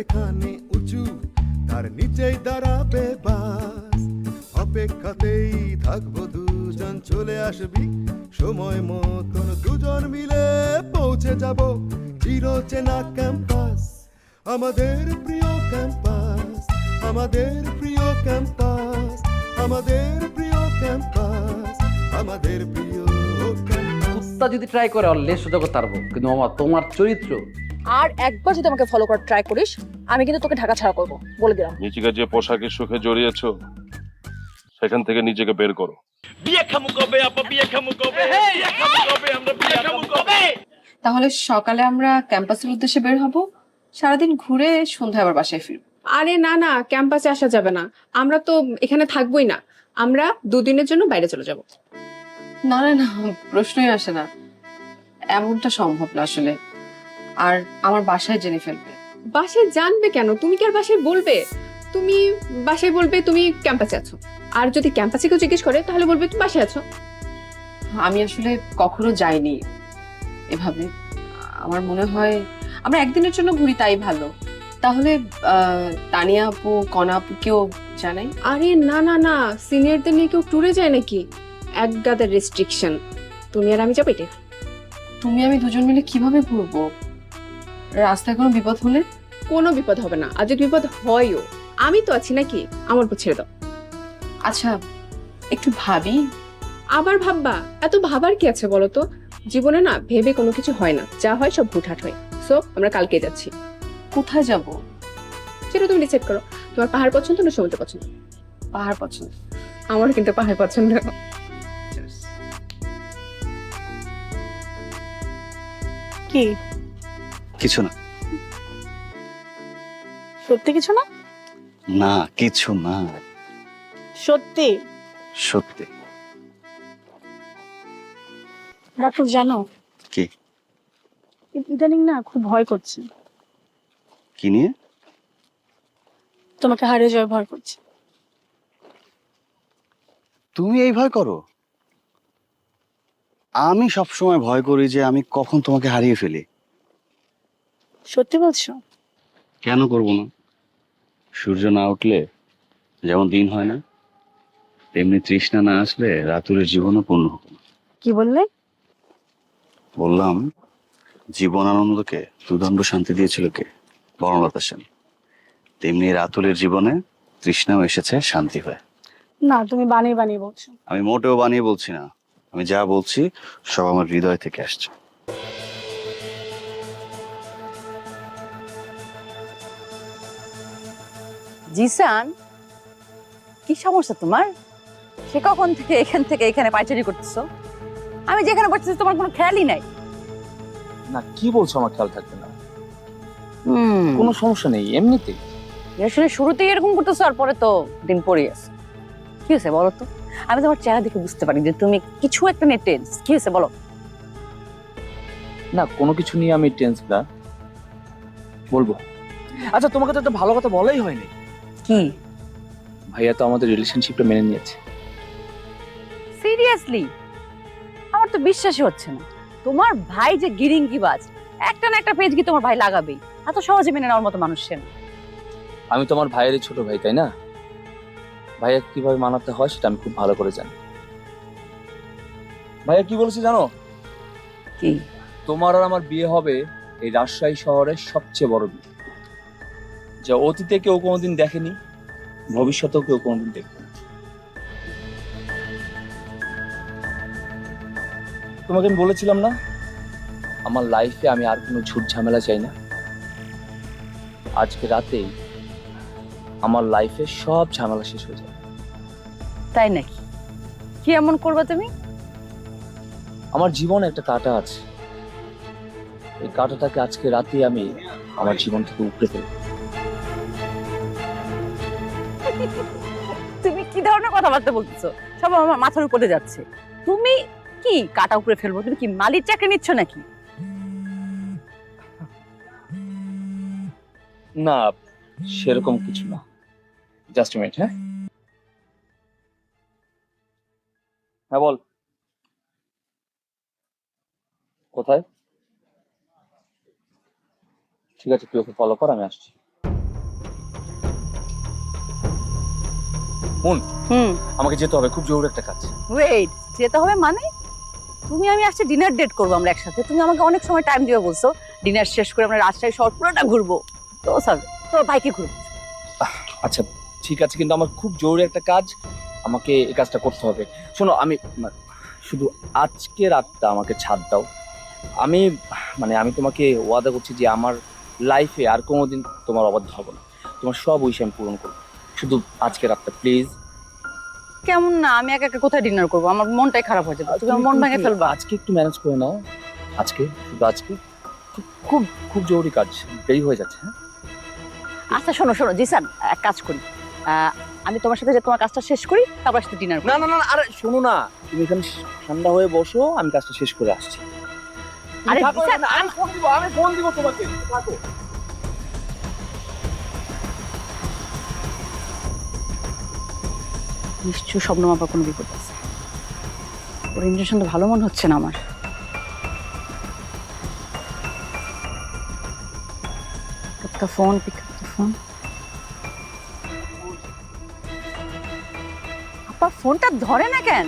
এখানে উঁচু, তার নিচেই দাঁড়াবে বাস। অপেক্ষাতেই থাকব দুজন, চলে আসবি। সময় মতন দুজন মিলে পৌঁছে যাব চির চেনা ক্যাম্পাস। আমাদের প্রিয় ক্যাম্পাস, আমাদের প্রিয় ক্যাম্পাস, আমাদের প্রিয় ক্যাম্পাস, আমাদের প্রিয় কুত্তা যদি ট্রাই করে অল্লে সোজা করতে পারব কিন্তু মামা, তোমার চরিত্র আর একবার যদি আমাকে ফলো করার ট্রাই করিস আমি কিন্তু তোকে ঢাকা ছাড়া করব। বলে দিলাম। নিজেকে যে পোশাকের সুখে জড়িয়েছো সেখান থেকে নিজেকে বের করো। বিয়ে খামু কবে আপা বিয়ে খামু কবে? বিয়ে খামু কবে আমরা বিয়ে খামু কবে? তাহলে সকালে আমরা ক্যাম্পাসের উদ্দেশ্যে বের হব। সারাদিন ঘুরে সন্ধ্যায় আবার বাসায় ফিরব। আরে না না ক্যাম্পাসে আসা যাবে না। আমরা তো এখানে থাকবোই না। আমরা দুদিনের জন্য বাইরে চলে যাব। না না না প্রশ্নই আসে না। এমনটা সম্ভব না আসলে। আর আমার বাসায় জেনে ফেলবে। বাসায় জানবে কেন? তুমি কি আর বাসায় বলবে? তুমি বাসায় বলবে তুমি ক্যাম্পাসে আছো। আর যদি ক্যাম্পাসে কেউ জিজ্ঞেস করে তাহলে বলবে তুমি বাসায় আছো। আমি আসলে কখনো যাইনি এভাবে। আমার মনে হয় আমরা একদিনের জন্য ঘুরি তাই ভালো। তাহলে তানিয়া আপু কনা আপুকেও জানাই? আরে না না না সিনিয়রদের নিয়ে কেউ ট্যুরে যায় নাকি? এক গাদার রেস্ট্রিকশন তুমি আর আমি যাব এটা তুমি আমি দুজন মিলে কীভাবে ঘুরবো? রাস্তায় কোনো বিপদ হলে? কোনো বিপদ হবে না। আর যদি বিপদ হয়ও আমি তো আছি নাকি? আমার উপর ছেড়ে দাও। আচ্ছা একটু ভাবি। আবার ভাববা। এত ভাবার কি আছে বলো তো? জীবনে না ভেবে কোনো কিছু হয় না। যা হয় সব হুটহাট হয়। সো আমরা কালকে যাচ্ছি। কোথায় যাব? সেটা তুমি ডিসাইড করো। তোমার পাহাড় পছন্দ না সমুদ্র পছন্দ? পাহাড় পছন্দ। আমার কিন্তু পাহাড় পছন্দ। কি? কিছু না। সত্যি কিছু না? না কিছু না। সত্যি? সত্যি। ডাক্তার জানো? কি? ইদানিং না খুব ভয় করছে। কি নিয়ে? তোমাকে হারিয়ে যাওয়ার ভয় করছে। তুমি এই ভয় করো? আমি সব সময় ভয় করি যে আমি কখন তোমাকে হারিয়ে ফেলি। সত্যি বলছো? কেন করব না? সূর্য না উঠলে যেমন দিন হয় না তেমনি তৃষ্ণা না আসলে রাতুরের জীবনও পূর্ণ হতো না। কি বললে? বললাম জীবন আনন্দকে দুদণ্ড শান্তি দিয়েছিল কে? বনলতা সেন। তেমনি রাতুলের জীবনে তৃষ্ণাও এসেছে শান্তি হয়ে। না তুমি বানিয়ে বানিয়ে বলছো। আমি মোটেও বানিয়ে বলছি না। আমি যা বলছি সব আমার হৃদয় থেকে আসছে। জিসান কি সমস্যা তোমার? সে কখন থেকে এখান থেকে এখানে পাইচারি করতেছো? আমি যেখানে বসতেছি তোমার কোনো খেয়ালই নাই। না কি বলছো আমার খেয়াল থাকবে না। কোনো সমস্যা নেই এমনিতেই। আসলে শুরুতেই এরকম করতেছো আর পরে তো দিন পরে আছে। কি হয়েছে বলো তো? আমি তোমার চেহারা দেখে বুঝতে পারি যে তুমি কিছু একটা নিয়ে টেন্স কি হয়েছে বলো? না কোনো কিছু নিয়ে আমি টেন্স না। বলব। আচ্ছা তোমাকে তো একটা ভালো কথা বলাই হয়নি। কি? ভাইয়া তো আমাদের রিলেশনশিপটা মেনে নিয়েছে। সিরিয়াসলি আমার তো বিশ্বাসই হচ্ছে না। তোমার ভাই যে গিরিঙ্গি বাজ একটা না একটা পেজ কি তোমার ভাই লাগাবেই? এত সহজে মেনে নেওয়ার মতো মানুষ সে না। আমি তোমার ভাইয়েরই ছোট ভাই তাই না? ভাইয়া কীভাবে মানাতে হয় সেটা আমি খুব ভালো করে জানি। ভাইয়া কি বলেছে জানো? কি? তোমার আর আমার বিয়ে হবে এই রাজশাহী শহরের সবচেয়ে বড় বিয়ে। যা অতীতে কেউ কোনোদিন দেখেনি ভবিষ্যতেও কেউ কোনোদিন দেখবে তোমাকে আমি বলেছিলাম না? আমার লাইফে আমি আর কোনো ঝুট ঝামেলা চাই না। আজকে রাতেই আমার লাইফে সব ঝামেলা শেষ হয়ে যাবে। তাই নাকি? কি এমন করবে তুমি? আমার জীবনে একটা কাঁটা আছে। এই কাঁটাটাকে আজকে রাতেই আমি আমার জীবন থেকে উপড়ে ফেলব। তুমি কি ধরনের কথাবার্তা বলতেছো? সব আমার মাথার উপরে যাচ্ছে। তুমি কি কাটা উপরে ফেলব? তুমি কি মালির চাকরি নিচ্ছ নাকি? না, সেরকম কিছু না। জাস্ট মিনিট হ্যাঁ? হ্যাঁ বল। কোথায়? ঠিক আছে, তুই ওকে ফলো কর, আমি আসছি। হুন হুম। আমাকে যেতে হবে খুব জরুরি একটা কাজ। ওয়েট যেতে হবে মানে? তুমি আমি আসছে ডিনার ডেট করব আমরা একসাথে। তুমি আমাকে অনেক সময় টাইম দিবে বলছো। ডিনার শেষ করে আমরা রাজশাহী শহর পুরোটা ঘুরবো। তো স্যার তো বাইকে ঘুরবো। আচ্ছা ঠিক আছে কিন্তু আমার খুব জরুরি একটা কাজ। আমাকে এই কাজটা করতে হবে। শোনো আমি শুধু আজকে রাতটা আমাকে ছাড় দাও। আমি মানে আমি তোমাকে ওয়াদা করছি যে আমার লাইফে আর কোনোদিন তোমার অবাধ্য হব না। তোমার সব উইশ আমি পূরণ করব। শুধু আজকে রাতটা প্লিজ কেমন না আমি একা একা কোথায় ডিনার করব? আমার মনটাই খারাপ হয়ে যাবে। তুমি আমার মন ভেঙে ফেলবা। আজকে একটু ম্যানেজ করে নাও। আজকে শুধু আজকে। খুব- খুব জরুরি কাজ দেরি হয়ে যাচ্ছে হ্যাঁ? আচ্ছা শোনো শোনো জিসান এক কাজ করি। আহ, আমি তোমার সাথে যে তোমার কাজটা শেষ করি তারপর সাথে ডিনার না না না না, আরে শোনো না। তুমি এখানে ঠান্ডা হয়ে বসো আমি কাজটা শেষ করে আসছি। আরে থাকো আমি ফোন দিব আমি ফোন দিব তোমাকে। থাকো। নিশ্চয় স্বপ্ন মাপা কোনো বিপদ আছে। ওর ইন্টারেশন তো ভালো মনে হচ্ছে না আমার। Phone the phone, pick up. আপা ফোনটা ধরে না কেন?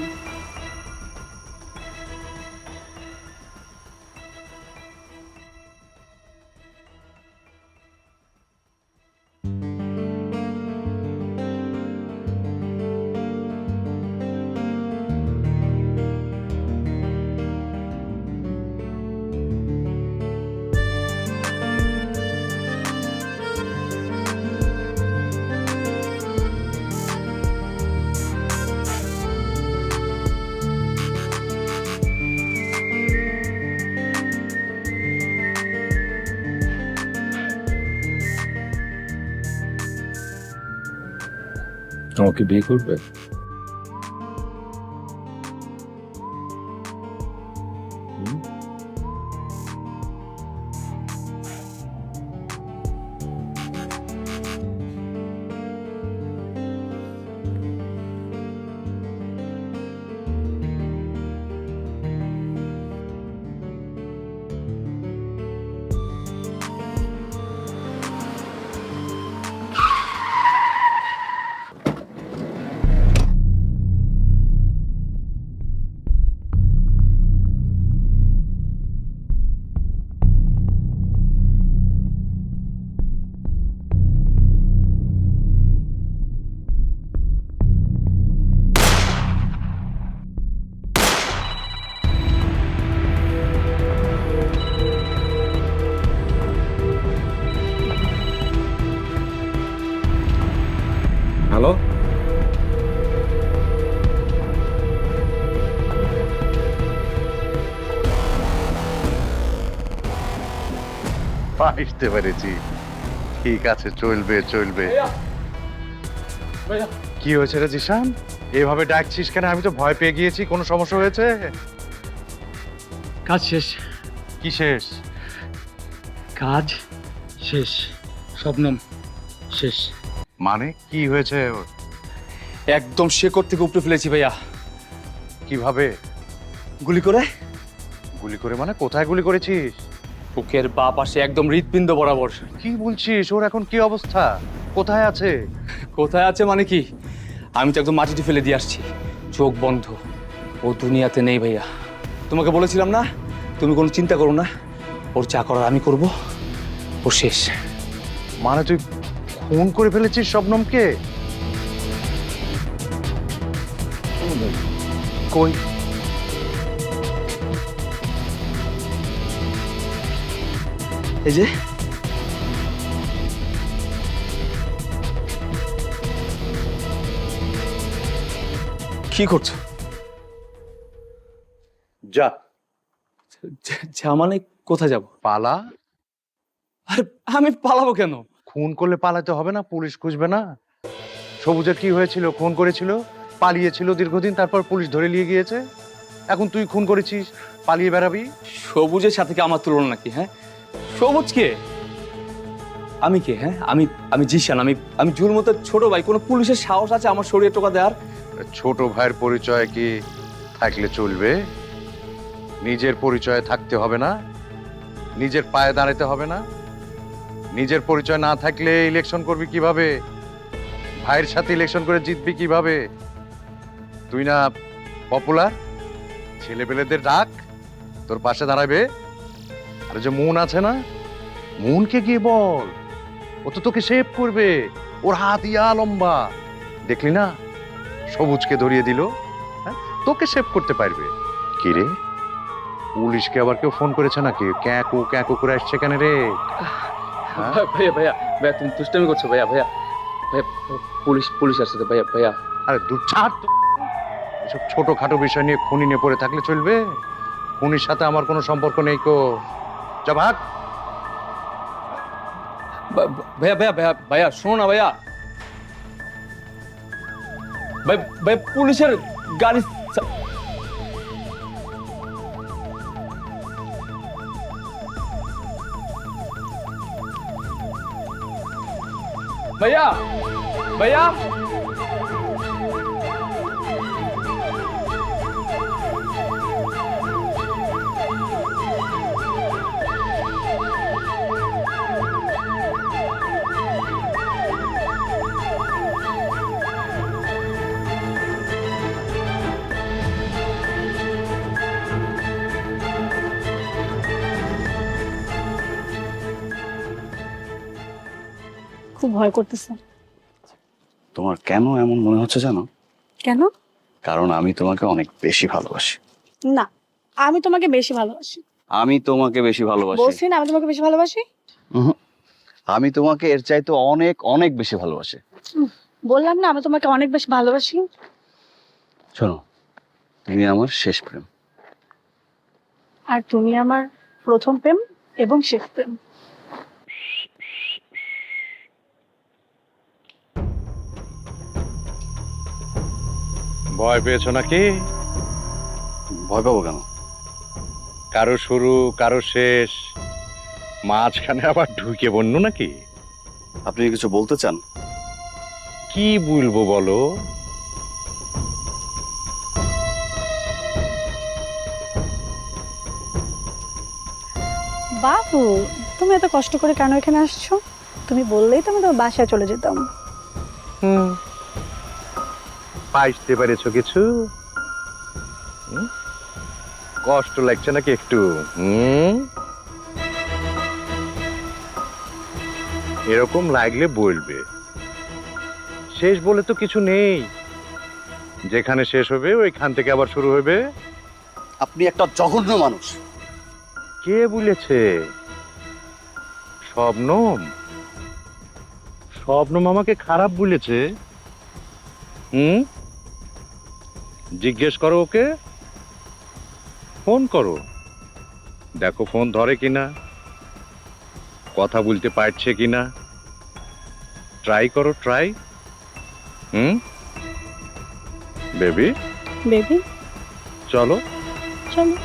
আমাকে বিয়ে করবে? বুঝতে পেরেছি। ঠিক আছে চলবে চলবে। কি হয়েছে রে জিশান? এভাবে ডাকছিস কেন? আমি তো ভয় পেয়ে গিয়েছি কোনো সমস্যা হয়েছে? কাজ শেষ। কি শেষ? কাজ শেষ। স্বপ্নম শেষ। মানে কি হয়েছে? ওর? একদম শেকড় থেকে উপরে ফেলেছি ভাইয়া। কীভাবে? গুলি করে? গুলি করে মানে? কোথায় গুলি করেছিস? বুকের বা পাশে একদম হৃৎপিণ্ড বরাবর। কি বলছিস? ওর এখন কি অবস্থা? কোথায় আছে? কোথায় আছে মানে কি? আমি তো একদম মাটিতে ফেলে দিয়ে আসছি। চোখ বন্ধ। ও দুনিয়াতে নেই ভাইয়া। তোমাকে বলেছিলাম না? তুমি কোনো চিন্তা করো না। ওর চা করার আমি করব। ও শেষ। মানে তুই খুন করে ফেলেছিস শবনমকে? কই? এই যে। কি করছ? যা। যা- মানে কোথায় যাব? পালা। আরে আমি পালাবো কেন? খুন করলে পালাতে হবে না পুলিশ খুঁজবে না। সবুজের কি হয়েছিল খুন করেছিল? পালিয়েছিল দীর্ঘদিন তারপর পুলিশ ধরে নিয়ে গিয়েছে। এখন তুই খুন করেছিস পালিয়ে বেড়াবি। সবুজের সাথে কি আমার তুলনা নাকি হ্যাঁ? সবুজ কে? আমি কে হ্যাঁ? আমি আমি জিশান আমি আমি জুলমতের ছোট ভাই। কোনো পুলিশের সাহস আছে আমার শরীরে টোকা দেওয়ার? ছোট ভাইয়ের পরিচয় কি থাকলে চলবে? নিজের পরিচয়ে থাকতে হবে না? নিজের পায়ে দাঁড়াতে হবে না? নিজের পরিচয় না থাকলে ইলেকশন করবি কীভাবে? ভাইয়ের সাথে ইলেকশন করে জিতবি কীভাবে? তুই না পপুলার? ছেলেপেলেদের ডাক তোর পাশে দাঁড়াবে আর যে মন আছে না মুনকে গিয়ে বল। ও তো তোকে সেভ করবে ওর হাত ইয়া লম্বা। দেখলি না সবুজকে ধরিয়ে দিল হ্যাঁ? তোকে সেভ করতে পারবে। কি রে? পুলিশকে আবার কেউ ফোন করেছে নাকি? ক্যাকু ক্যাকু করে আসছে কেন রে? হ্যাঁ? ভাইয়া ভাইয়া ভাইয়া তুমি দুষ্টামি করছ ভাইয়া ভাইয়া। ভাইয়া পুলিশ পুলিশ আসছে তো ভাইয়া ভাইয়া। আরে দূর ছাড় এসব ছোটখাটো বিষয় নিয়ে খুনি নিয়ে পড়ে থাকলে চলবে? খুনির সাথে আমার কোনো সম্পর্ক নেই কো। যা ভাগ বা- ভাইয়া ভাইয়া ভাইয়া ভাইয়া শোনো না ভাইয়া ভাই ভাই পুলিশের গাড়ি চা- ভাইয়া খুব ভয় করতেছে। তোমার কেন এমন মনে হচ্ছে জানো? কেন? কারণ আমি তোমাকে অনেক বেশি ভালোবাসি। না আমি তোমাকে বেশি ভালোবাসি। আমি তোমাকে বেশি ভালোবাসি। বলছি না আমি তোমাকে বেশি ভালোবাসি? আমি তোমাকে এর চাইতে অনেক অনেক বেশি ভালোবাসি। বললাম না আমি তোমাকে অনেক বেশি ভালোবাসি। শোনো তুমি আমার শেষ প্রেম। আর তুমি আমার প্রথম প্রেম এবং শেষ প্রেম। ভয় পেয়েছ নাকি? ভয় পাবো কেন? কারও শুরু কারও শেষ। মাঝখানে আবার ঢুকে বন্য নাকি? আপনি কি কিছু বলতে চান? কি বলব বলো? বাবু তুমি এত কষ্ট করে কেন এখানে আসছো? তুমি বললেই তো আমি তোমার বাসায় চলে যেতাম। হুম। পাইতে পেরেছ কিছু? কষ্ট লাগছে নাকি একটু? হুম? এরকম লাগলে বলবে। শেষ বলে তো কিছু নেই। যেখানে শেষ হবে ওইখান থেকে আবার শুরু হবে। আপনি একটা জঘন্য মানুষ। কে বলেছে? স্বপ্নম? স্বপ্নম আমাকে খারাপ বলেছে। হুম? জিজ্ঞেস করো ওকে। ফোন করো। দেখো ফোন ধরে কিনা। কথা বলতে পারছে কিনা। ট্রাই করো ট্রাই। হুম? বেবি? বেবি? চলো। চলো।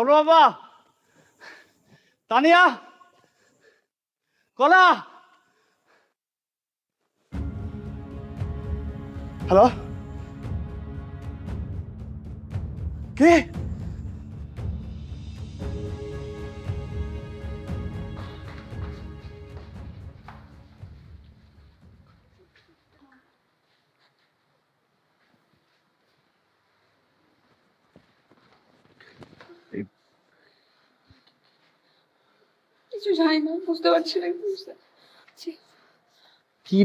সরু বাবা। তানিয়া কলা। হ্যালো? কে? জানি না, বুঝতে পারছি না, কি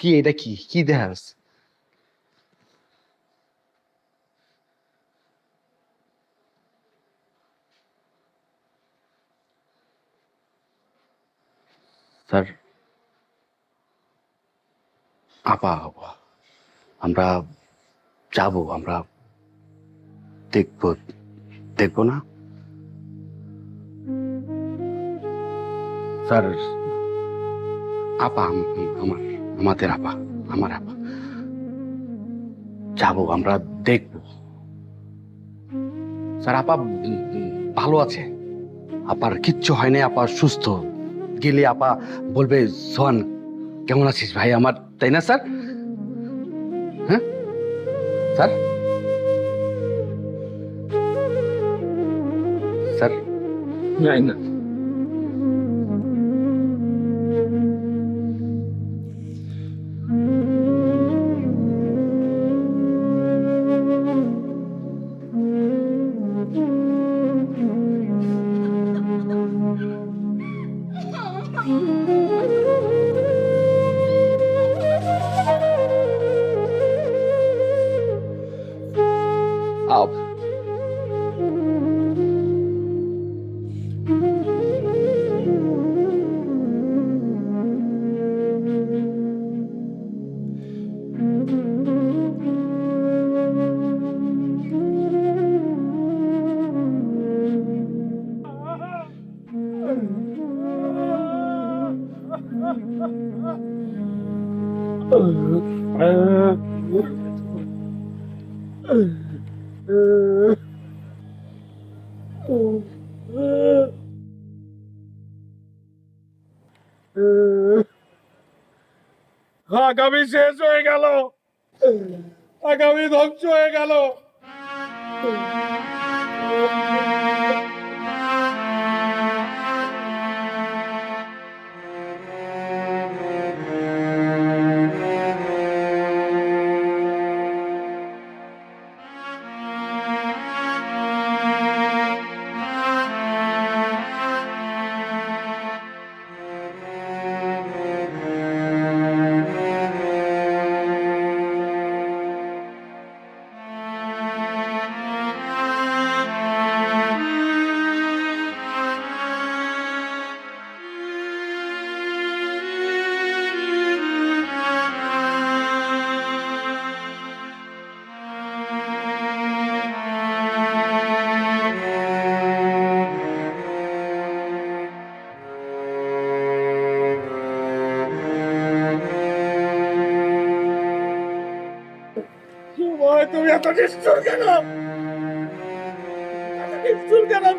কি এটা কি? কি স্যার, আপা, আমরা যাব, আমরা দেখব দেখব না? স্যার, আপা আমার, আমাদের আপা, আমার আপা। যাব, আমরা দেখব। স্যার, আপা ভালো আছে? আপার কিচ্ছু হয়নি আপা সুস্থ। গেলে আপা বলবে, সোহান, কেমন আছিস ভাই আমার? তাই না, স্যার? হ্যাঁ? স্যার? স্যার? না। আগামী শেষ হয়ে গেল। আগামী ধ্বংস হয়ে গেল।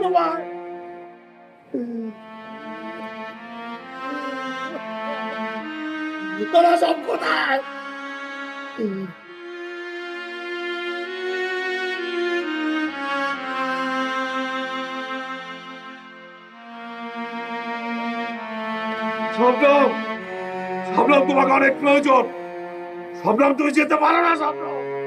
তোমার? তোরা সব কোথায়? তোমাকে অনেক প্রয়োজন। শবনম তুমি যেতে পারো না শবনম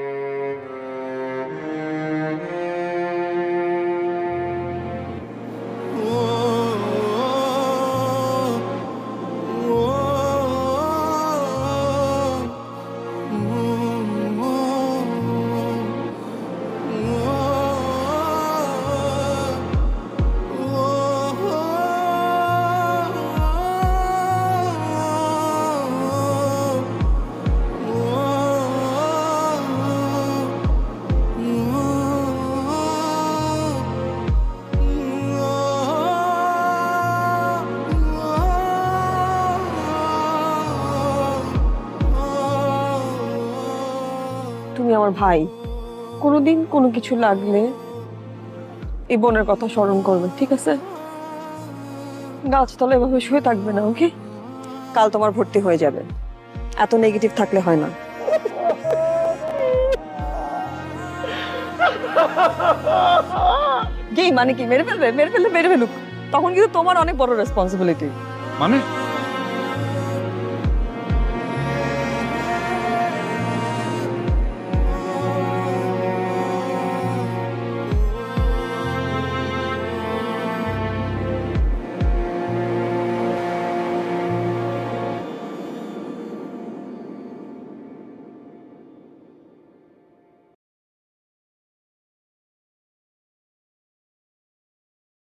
আমার ভাই, কোনোদিন কোনো কিছু লাগলে এই বোনের কথা স্মরণ করবে, ঠিক আছে? গাছতলা এভাবে শুয়ে থাকবে না, ওকে? কাল তোমার ভর্তি হয়ে যাবে। এত নেগেটিভ থাকলে হয় না। কি মানে কি, মেরে ফেলবে? মেরে ফেললে মেরে ফেলুক। তখন কিন্তু তোমার অনেক বড় রেসপন্সিবিলিটি মানে?